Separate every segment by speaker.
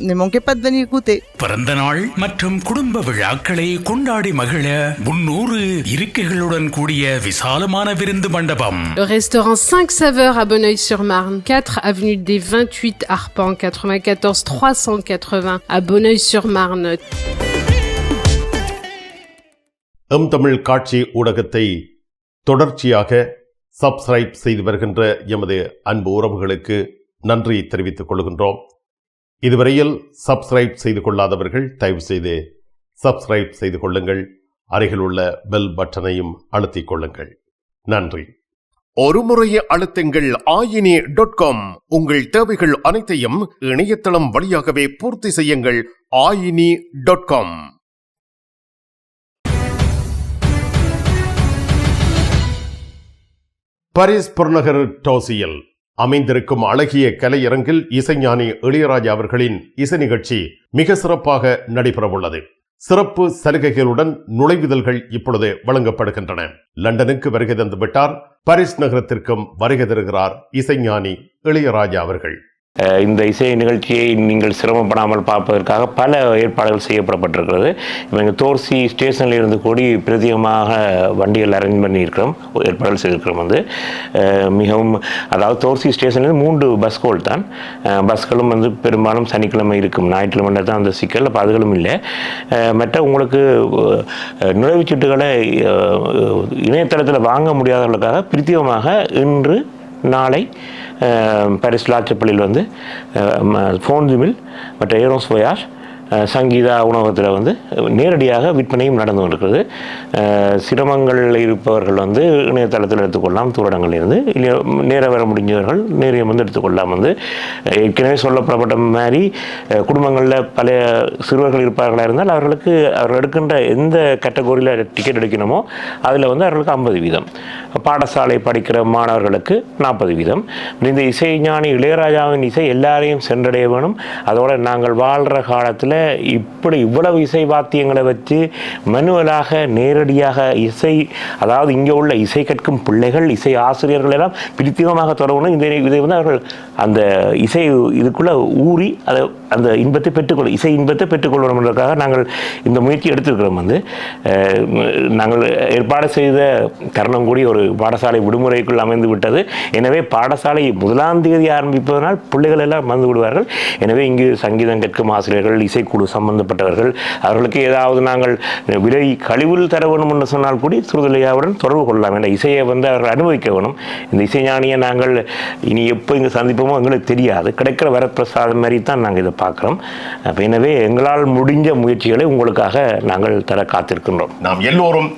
Speaker 1: Venir goûter.
Speaker 2: பிறந்த நாள் மற்றும் குடும்ப விழாக்களை கொண்டாடி மகிழ முன்னூறு இருக்கைகளுடன் கூடிய விசாலமான விருந்து மண்டபம்
Speaker 3: Le restaurant 5 saveurs à Bonneuil-sur-Marne, 4 avenue des 28 Arpents, 94 380 à Bonneuil-sur-Marne.
Speaker 4: எம் தமிழ் காட்சி ஊடகத்தை தொடர்ச்சியாக சப்ஸ்கிரைப் செய்து வருகின்ற எமது அன்பு உறவுகளுக்கு நன்றி தெரிவித்துக் கொள்கின்றோம் இதுவரையில் சப்ஸ்கிரைப் செய்து கொள்ளாதவர்கள் தயவு செய்து சப்ஸ்கிரைப் செய்து கொள்ளுங்கள். அருகில் உள்ள பெல் பட்டனையும் அழுத்திக் கொள்ளுங்கள். நன்றி. ஒரு முறைய அழுத்துங்கள் ஆயினி டாட் காம் உங்கள் தேவைகள் அனைத்தையும் இணையதளம் வழியாகவே பூர்த்தி செய்யுங்கள் ஆயினி டாட் காம் பாரிஸ் புறநகர் டோசியில் அமைந்திருக்கும் அழகிய கலையரங்கில் இசைஞானி இளையராஜா அவர்களின் இசை நிகழ்ச்சி மிக சிறப்பாக நடைபெறவுள்ளது. சிறப்பு சலுகைகளுடன் நுழைவுதல்கள் இப்பொழுது வழங்கப்படுகின்றன. லண்டனுக்கு வருகை தந்துவிட்டார். பாரிஸ் நகரத்திற்கும் வருகை தருகிறார் இசைஞானி இளையராஜா அவர்கள்.
Speaker 5: இந்த இசை நிகழ்ச்சியை நீங்கள் சிரமப்படாமல் பார்ப்பதற்காக பல ஏற்பாடுகள் செய்யப்படப்பட்டிருக்கிறது. இவங்க தோர்சி ஸ்டேஷனில் இருந்து கூடி பிரத்யேகமாக வண்டிகள் அரேஞ்ச் பண்ணியிருக்கிறோம். ஏற்பாடுகள் செய்திருக்கிறோம் வந்து. மிகவும் அதாவது தோர்சி ஸ்டேஷன்லேருந்து மூன்று பஸ்கள் தான். பஸ்களும் வந்து பெரும்பாலும் சனிக்கிழமை இருக்கும். ஞாயிற்றுக்கிழமை தான் அந்த சிக்கல் அப்போ அதுகளும் இல்லை. மற்ற உங்களுக்கு நுழைவுச்சீட்டுகளை இணையதளத்தில் வாங்க முடியாதவர்களுக்காக பிரத்யேகமாக இன்று நாளை பாரிஸ் லாட்சப்பள்ளியில் வந்து ஃபோன் ஜிமில் பட் ஏரோஸ் வயாஷ் சங்கீதா உணவகத்தில் வந்து நேரடியாக விற்பனையும் நடந்து கொண்டிருக்கிறது. சிரமங்களில் இருப்பவர்கள் வந்து இணையதளத்தில் எடுத்துக்கொள்ளலாம் தூரடங்களில் இருந்து இல்லை நேர வர முடிஞ்சவர்கள் நேரியம் வந்து எடுத்துக்கொள்ளலாம் வந்து ஏற்கனவே சொல்லப்படப்பட்ட மாதிரி குடும்பங்களில் பல சிறுவர்கள் இருப்பார்களாக இருந்தால் அவர்களுக்கு அவர்கள் எடுக்கின்ற எந்த கேட்டகோரியில் டிக்கெட் எடுக்கணுமோ அதில் வந்து அவர்களுக்கு ஐம்பது வீதம். பாடசாலை படிக்கிற மாணவர்களுக்கு நாற்பது வீதம். இந்த இசைஞானி இளையராஜாவின் இசை எல்லாரையும் சென்றடைய வேணும். அதோடு நாங்கள் வாழ்கிற காலத்தில் இப்படி இவ்வளவு இசை வாத்தியங்களை வச்சு மனுவலாக நேரடியாக இசை அதாவது இங்கே உள்ள இசை கற்கும் பிள்ளைகள் இசை ஆசிரியர்கள் எல்லாம் பிரத்யேகமாக தொடங்கணும் இந்த இதை வந்து அவர்கள் அந்த இசை இதுக்குள்ளே ஊறி அதை அந்த இன்பத்தை பெற்றுக்கொள்ள இசை இன்பத்தை பெற்றுக்கொள்ளணும் என்பதற்காக நாங்கள் இந்த முயற்சி எடுத்திருக்கிறோம் வந்து. நாங்கள் ஏற்பாடு செய்த தருணம் கூடி ஒரு பாடசாலை விடுமுறைக்குள் அமைந்து விட்டது. எனவே பாடசாலை முதலாம் தேதி ஆரம்பிப்பதனால் பிள்ளைகள் எல்லாம் வந்து விடுவார்கள். எனவே இங்கு சங்கீதம் கற்கும் ஆசிரியர்கள் இசைக்குழு சம்பந்தப்பட்டவர்கள் அவர்களுக்கு ஏதாவது நாங்கள் விலை கழிவில் தர வேணும் என்று சொன்னால் கூடி சுருதலையாவுடன் தொடர்பு கொள்ளலாம். என்ற இசையை வந்து அவர்கள் அனுபவிக்க வேணும் இந்த இசைஞானியை நாங்கள் இனி எப்போ இங்கே சந்திப்போமோ எங்களுக்கு தெரியாது. கிடைக்கிற வரப்பிரசாதம் மாதிரி தான் நாங்கள் இதை பார்க்குறோம். எனவே எங்களால் முடிஞ்ச முயற்சிகளை உங்களுக்காக நாங்கள் தர காத்திருக்கின்றோம்.
Speaker 4: நாம் எல்லோரும்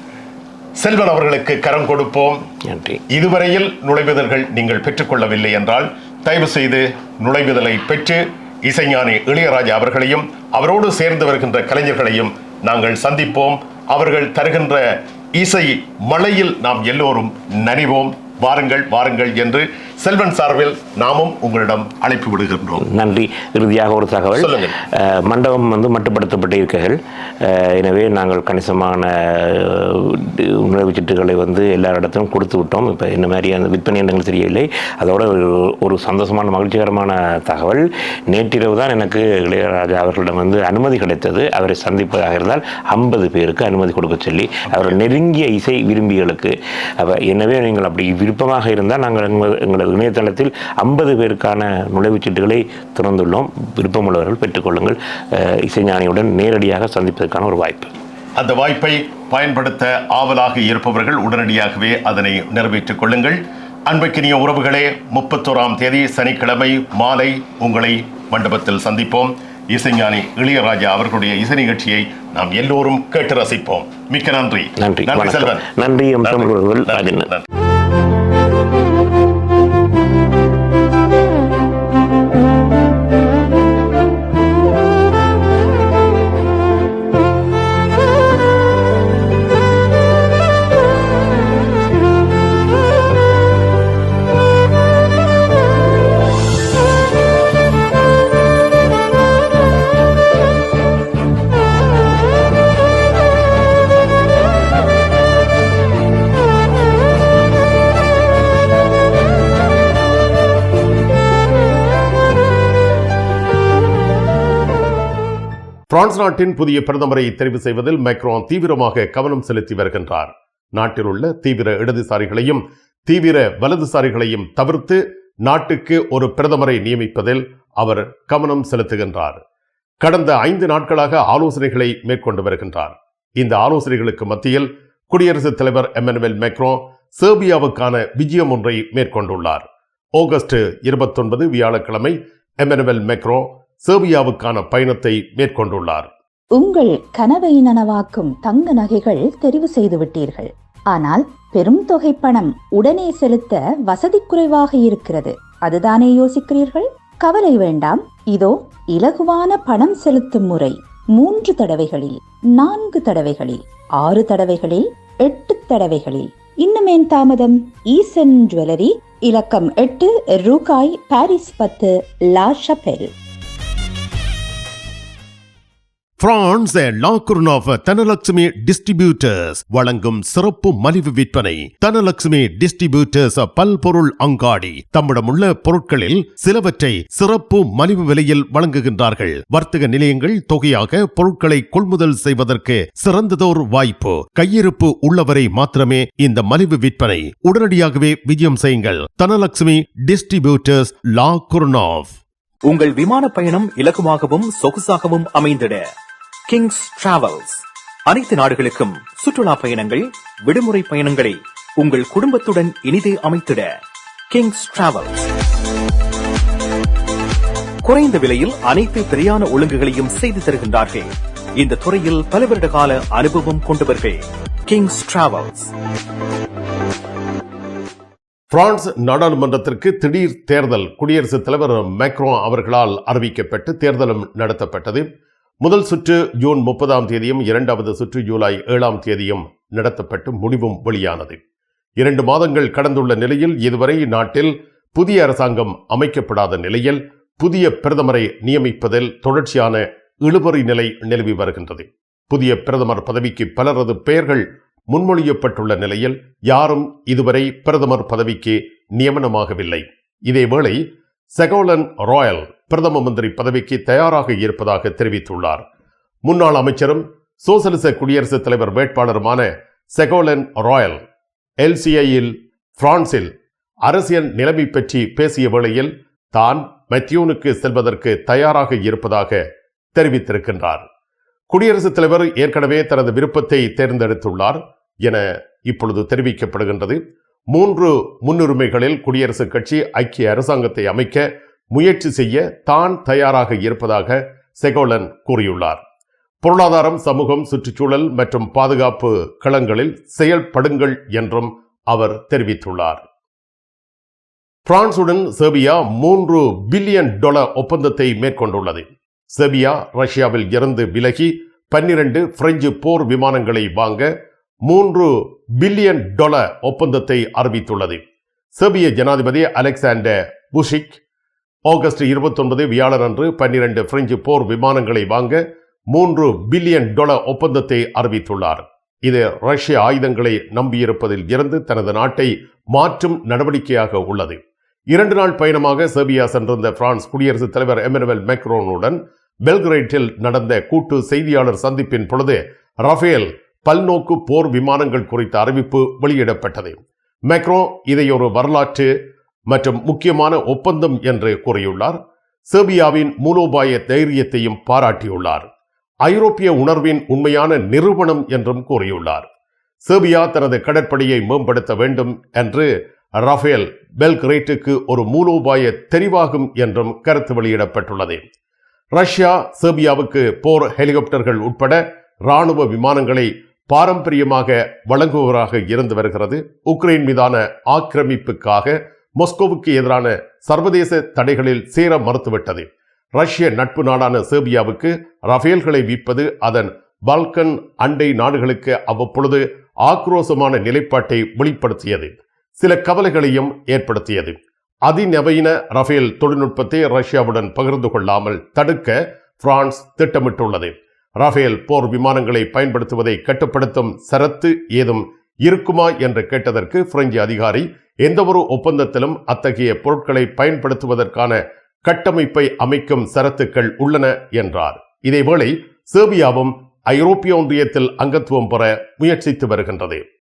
Speaker 4: செல்வன் அவர்களுக்கு கரம் கொடுப்போம்.
Speaker 5: நன்றி.
Speaker 4: இதுவரையில் நுழைவுதல்கள் நீங்கள் பெற்றுக்கொள்ளவில்லை என்றால் தயவு செய்து நுழைவுதலை பெற்று இசைஞானி இளையராஜா அவர்களையும் அவரோடு சேர்ந்து வருகின்ற கலைஞர்களையும் நாங்கள் சந்திப்போம். அவர்கள் தருகின்ற இசை மழையில் நாம் எல்லோரும் நனிவோம். வாருங்கள் வாருங்கள் என்று செல்வன் சார்பில் நாமும் உங்களிடம் அழைப்பு விடுகின்றோம்.
Speaker 5: நன்றி. இறுதியாக ஒரு தகவல். மண்டபம் வந்து மட்டுப்படுத்தப்பட்ட இருக்கைகள் அஹ், எனவே நாங்கள் கணிசமான உணவுச் சீட்டுகளை வந்து எல்லா இடத்திலும் கொடுத்து விட்டோம். இப்போ என்ன மாதிரியான விற்பனை எங்களுக்கு தெரியவில்லை. அதோட ஒரு ஒரு சந்தோஷமான மகிழ்ச்சிகரமான தகவல். நேற்றிரவு தான் எனக்கு இளையராஜா அவர்களிடம் வந்து அனுமதி கிடைத்தது. அவரை சந்திப்பதாக இருந்தால் ஐம்பது பேருக்கு அனுமதி கொடுக்க சொல்லி அவர் நெருங்கிய இசை விரும்பிகளுக்கு அப்போ எனவே நீங்கள் அப்படி விருப்பமாக இருந்தால் நாங்கள் எங்கள் எங்களது இணையதளத்தில் ஐம்பது பேருக்கான நுழைவுச் சீட்டுகளை திறந்துள்ளோம். விருப்பமுள்ளவர்கள் பெற்றுக்கொள்ளுங்கள் இசைஞானியுடன் நேரடியாக சந்திப்பதற்கான ஒரு வாய்ப்பு.
Speaker 4: அந்த வாய்ப்பை பயன்படுத்த ஆவலாக இருப்பவர்கள் உடனடியாகவே அதனை நிறைவேற்றிக் கொள்ளுங்கள். அன்புக்கினிய உறவுகளே முப்பத்தோராம் தேதி சனிக்கிழமை மாலை உங்களை மண்டபத்தில் சந்திப்போம். இசைஞானி இளையராஜா அவர்களுடைய இசை நிகழ்ச்சியை நாம் எல்லோரும் கேட்டு ரசிப்போம். மிக்க நன்றி.
Speaker 5: நன்றி.
Speaker 4: நன்றி செல்வன்.
Speaker 5: நன்றி.
Speaker 4: பிரான்ஸ் நாட்டின் புதிய பிரதமரை தெரிவு செய்வதில் மைக்ரான் தீவிரமாக கவனம் செலுத்தி வருகின்றார். நாட்டில் உள்ள தீவிர இடதுசாரிகளையும் தீவிர வலதுசாரிகளையும் தவிர்த்து நாட்டுக்கு ஒரு பிரதமரை நியமிப்பதில் அவர் கவனம் செலுத்துகின்றார். கடந்த ஐந்து நாட்களாக ஆலோசனைகளை மேற்கொண்டு வருகின்றார். இந்த ஆலோசனைகளுக்கு மத்தியில் குடியரசுத் தலைவர் எமனுவல் மேக்ரோ சேர்பியாவுக்கான விஜயம் ஒன்றை மேற்கொண்டுள்ளார். ஆகஸ்ட் இருபத்தொன்பது வியாழக்கிழமை எமனுவல் மேக்ரோ சேர்பியாவுக்கான பயணத்தை மேற்கொண்டுள்ளார்.
Speaker 6: உங்கள் கனவை நனவாக்கும் தங்க நகைகள் தெரிவு செய்து விட்டீர்கள். ஆனால் பெரும் தொகை பணம் உடனே செலுத்த வசதி குறைவாக இருக்கிறது. அதுதானே யோசிக்கிறீர்கள்? கவலை வேண்டாம். இதோ இலகுவான பணம் செலுத்தும் முறை. மூன்று தடவைகளில் நான்கு தடவைகளில் ஆறு தடவைகளில் எட்டு தடவைகளில். இன்னுமேன் தாமதம்? ஈசன் ஜுவல்லரி இலக்கம் எட்டு ரூகாய் பாரிஸ் பத்து La Chapelle
Speaker 4: France La Courneuve Dhanalakshmi distributors வழங்கும் சிறப்பு மலிவு விற்பனை. தனலட்சுமி டிஸ்ட்ரிபியூட்டர்ஸ் பல்பொருள் அங்காடி. தம்மிடமுள்ள பொருட்களில் சிலவற்றை சிறப்பு மலிவு விலையில் வழங்குகின்றார்கள். வர்த்தக நிலையங்கள் தொகையாக பொருட்களை கொள்முதல் செய்வதற்கு சிறந்ததோர் வாய்ப்பு. கையிருப்பு உள்ளவரை மாத்திரமே இந்த மலிவு விற்பனை. உடனடியாகவே விஜயம் செய்யுங்கள். தனலட்சுமி டிஸ்ட்ரிபியூட்டர்ஸ் லா குர்னாஃப்
Speaker 7: உங்கள் விமான பயணம் இலகுவாகவும் சொகுசாகவும் அமைந்திட. கிங்ஸ் டிராவல்ஸ் அனைத்து நாடுகளுக்கும் சுற்றுலா பயணங்கள் விடுமுறை பயணங்களை உங்கள் குடும்பத்துடன் இனிதே அமைத்திட கிங்ஸ் டிராவல்ஸ் குறைந்த விலையில் அனைத்து பிரயாண ஒழுங்குகளையும் செய்து தருகின்றார்கள். இந்த துறையில் பல வருட கால அனுபவம் கொண்டவர்கள் கிங்ஸ் டிராவல்ஸ்
Speaker 4: பிரான்ஸ் நாடாளுமன்றத்திற்கு திடீர் தேர்தல் குடியரசுத் தலைவர் மேக்ரோ அவர்களால் அறிவிக்கப்பட்டு தேர்தலும் நடத்தப்பட்டது. முதல் சுற்று ஜூன் முப்பதாம் தேதியும் இரண்டாவது சுற்று ஜூலை ஏழாம் தேதியும் நடத்தப்பட்டு முடிவும் வெளியானது. இரண்டு மாதங்கள் கடந்துள்ள நிலையில் இதுவரை நாட்டில் புதிய அரசாங்கம் அமைக்கப்படாத நிலையில் புதிய பிரதமரை நியமிப்பதில் தொடர்ச்சியான இழுபறி நிலை நிலவி வருகின்றது. புதிய பிரதமர் பதவிக்கு பலரது பெயர்கள் முன்மொழியப்பட்டுள்ள நிலையில் யாரும் இதுவரை பிரதமர் பதவிக்கு நியமனமாகவில்லை. இதேவேளை செகோலன் ராயல் பிரதம மந்திரி பதவிக்கு தயாராக இருப்பதாக தெரிவித்துள்ளார். முன்னாள் அமைச்சரும் சோசலிச குடியரசுத் தலைவர் வேட்பாளருமான செகோலன் ராயல் எல்சிஐயில் பிரான்சில் அரசியல் நிலைமை பற்றி பேசிய வேளையில் தான் மெத்யூனுக்கு செல்வதற்கு தயாராக இருப்பதாக தெரிவித்திருக்கின்றார். குடியரசுத் தலைவர் ஏற்கனவே தனது விருப்பத்தை தேர்ந்தெடுத்துள்ளார் என இப்பொழுது தெரிவிக்கப்படுகின்றது. மூன்று முன்னுரிமைகளில் குடியரசுக் கட்சி ஐக்கிய அரசாங்கத்தை அமைக்க முயற்சி செய்ய தான் தயாராக இருப்பதாக செகோலன் கூறியுள்ளார். பொருளாதாரம் சமூகம் சுற்றுச்சூழல் மற்றும் பாதுகாப்பு களங்களில் செயல்படுங்கள் என்றும் அவர் தெரிவித்துள்ளார். பிரான்சுடன் செர்பியா மூன்று பில்லியன் டாலர் ஒப்பந்தத்தை மேற்கொண்டுள்ளது. செர்பியா ரஷ்யாவில் இருந்து விலகி பன்னிரண்டு பிரெஞ்சு போர் விமானங்களை வாங்க மூன்று பில்லியன் டாலர் ஒப்பந்தத்தை அறிவித்துள்ளது. செர்பிய ஜனாதிபதி அலெக்சாண்டர் புஷிக் ஆகஸ்ட் இருபத்தொன்பது வியாழனன்று பன்னிரண்டு பிரெஞ்சு போர் விமானங்களை வாங்க மூன்று பில்லியன் டாலர் ஒப்பந்தத்தை அறிவித்துள்ளார். இது ரஷ்ய ஆயுதங்களை நம்பியிருப்பதில் இருந்து தனது நாட்டை மாற்றும் நடவடிக்கையாக உள்ளது. இரண்டு நாள் பயணமாக செர்பியா சென்றிருந்த பிரான்ஸ் குடியரசுத் தலைவர் எமனுவல் மேக்ரோனுடன் பெல்கிரேட்டில் நடந்த கூட்டு செய்தியாளர் சந்திப்பின் பொழுது ரஃபேல் பல்நோக்கு போர் விமானங்கள் குறித்த அறிவிப்பு வெளியிடப்பட்டது. மேக்ரோ இதை ஒரு வரலாற்று மற்றும் முக்கியமான ஒப்பந்தம் என்று கூறியுள்ளார். செர்பியாவின் மூலோபாய தைரியத்தையும் பாராட்டியுள்ளார். ஐரோப்பிய உணர்வின் உண்மையான நிரூபணம் என்றும் கூறியுள்ளார். செர்பியா தனது கடற்படையை மேம்படுத்த வேண்டும் என்று ரஃபேல் பெல்கிரேட்டுக்கு ஒரு மூலோபாய தெரிவாகும் என்றும் கருத்து வெளியிடப்பட்டுள்ளது. ரஷ்யா செர்பியாவுக்கு போர் ஹெலிகாப்டர்கள் உட்பட ராணுவ விமானங்களை பாரம்பரியமாக வழங்குவராக இருந்து வருகிறது. உக்ரைன் மீதான ஆக்கிரமிப்புக்காக மொஸ்கோவுக்கு எதிரான சர்வதேச தடைகளில் சேர மறுத்துவிட்டது. ரஷ்ய நட்பு நாடான சேர்பியாவுக்கு ரஃபேல்களை விற்பது அதன் பால்கன் அண்டை நாடுகளுக்கு அவ்வப்பொழுது ஆக்ரோசமான நிலைப்பாட்டை வெளிப்படுத்தியது. சில கவலைகளையும் ஏற்படுத்தியது. அதிநவீன ரஃபேல் தொழில்நுட்பத்தை ரஷ்யாவுடன் பகிர்ந்து கொள்ளாமல் தடுக்க பிரான்ஸ் திட்டமிட்டுள்ளது. ரஃபேல் போர் விமானங்களை பயன்படுத்துவதை கட்டுப்படுத்தும் சரத்து ஏதும் இருக்குமா என்று கேட்டதற்கு பிரெஞ்சு அதிகாரி எந்தவொரு ஒப்பந்தத்திலும் அத்தகைய பொருட்களை பயன்படுத்துவதற்கான கட்டமைப்பை அமைக்கும் சரத்துக்கள் உள்ளன என்றார். இதேவேளை சேர்பியாவும் ஐரோப்பிய ஒன்றியத்தில் அங்கத்துவம் பெற முயற்சித்து வருகின்றது.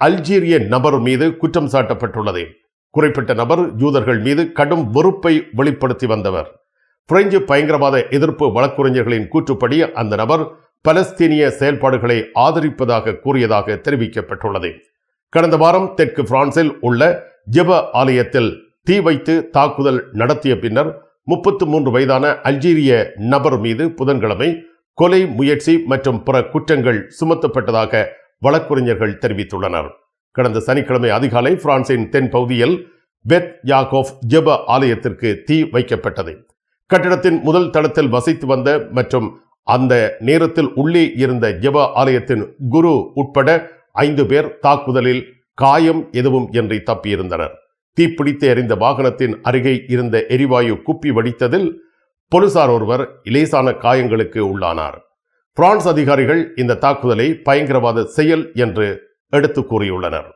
Speaker 4: அல்ஜீரிய நபர் மீது குற்றம் சாட்டப்பட்டுள்ளது. குறிப்பிட்ட நபர் யூதர்கள் மீது கடும் வெறுப்பை வெளிப்படுத்தி வந்தவர். பிரெஞ்சு பயங்கரவாத எதிர்ப்பு வழக்குரைஞர்களின் கூற்றுப்படி அந்த நபர் பலஸ்தீனிய செயல்பாடுகளை ஆதரிப்பதாக கூறியதாக தெரிவிக்கப்பட்டுள்ளது. கடந்த வாரம் தெற்கு பிரான்சில் உள்ள ஜெப ஆலயத்தில் தீ வைத்து தாக்குதல் நடத்திய பின்னர் முப்பத்து மூன்று வயதான அல்ஜீரிய நபர் மீது புதன்கிழமை கொலை முயற்சி மற்றும் பிற குற்றங்கள் சுமத்தப்பட்டதாக வழக்குரைஞர்கள் தெரிவித்துள்ளனர். கடந்த சனிக்கிழமை அதிகாலை பிரான்சின் தென் பகுதியில் பெத் யாகோஃப் ஜெப ஆலயத்திற்கு தீ வைக்கப்பட்டது. கட்டிடத்தின் முதல் தளத்தில் வசித்து வந்த மற்றும் அந்த நேரத்தில் உள்ளே இருந்த ஜெப ஆலயத்தின் குரு உட்பட ஐந்து பேர் தாக்குதலில் காயம் எதுவும் என்று தப்பியிருந்தனர். தீப்பிடித்து எறிந்த வாகனத்தின் அருகே இருந்த எரிவாயு குப்பி வடித்ததில் போலீசார் ஒருவர் இலேசான காயங்களுக்கு உள்ளானார். பிரான்ஸ் அதிகாரிகள் இந்த தாக்குதலை பயங்கரவாத செயல் என்று எடுத்து கூறியுள்ளனர்.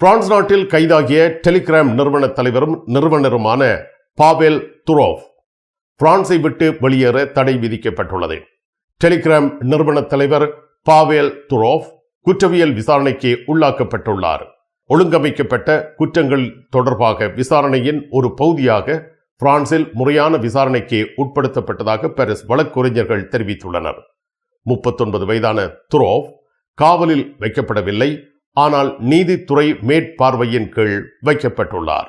Speaker 4: பிரான்ஸ் நாட்டில் கைதாகிய டெலிகிராம் நிறுவன தலைவரும் நிறுவனருமான பாவேல் துரோவ் பிரான்ஸை விட்டு வெளியேற தடை விதிக்கப்பட்டுள்ளது. டெலிகிராம் நிறுவன தலைவர் பாவேல் துரோவ் குற்றவியல் விசாரணைக்கு உள்ளாக்கப்பட்டுள்ளார். ஒழுங்கமைக்கப்பட்ட குற்றங்கள் தொடர்பாக விசாரணையின் ஒரு பகுதியாக பிரான்சில் முறையான விசாரணைக்கு உட்படுத்தப்பட்டதாக பாரிஸ் வழக்குரைஞர்கள் தெரிவித்துள்ளனர். முப்பத்தொன்பது வயதான துரோவ் காவலில் வைக்கப்படவில்லை ஆனால் நீதித்துறை மேற்பார்வையின் கீழ் வைக்கப்பட்டுள்ளார்.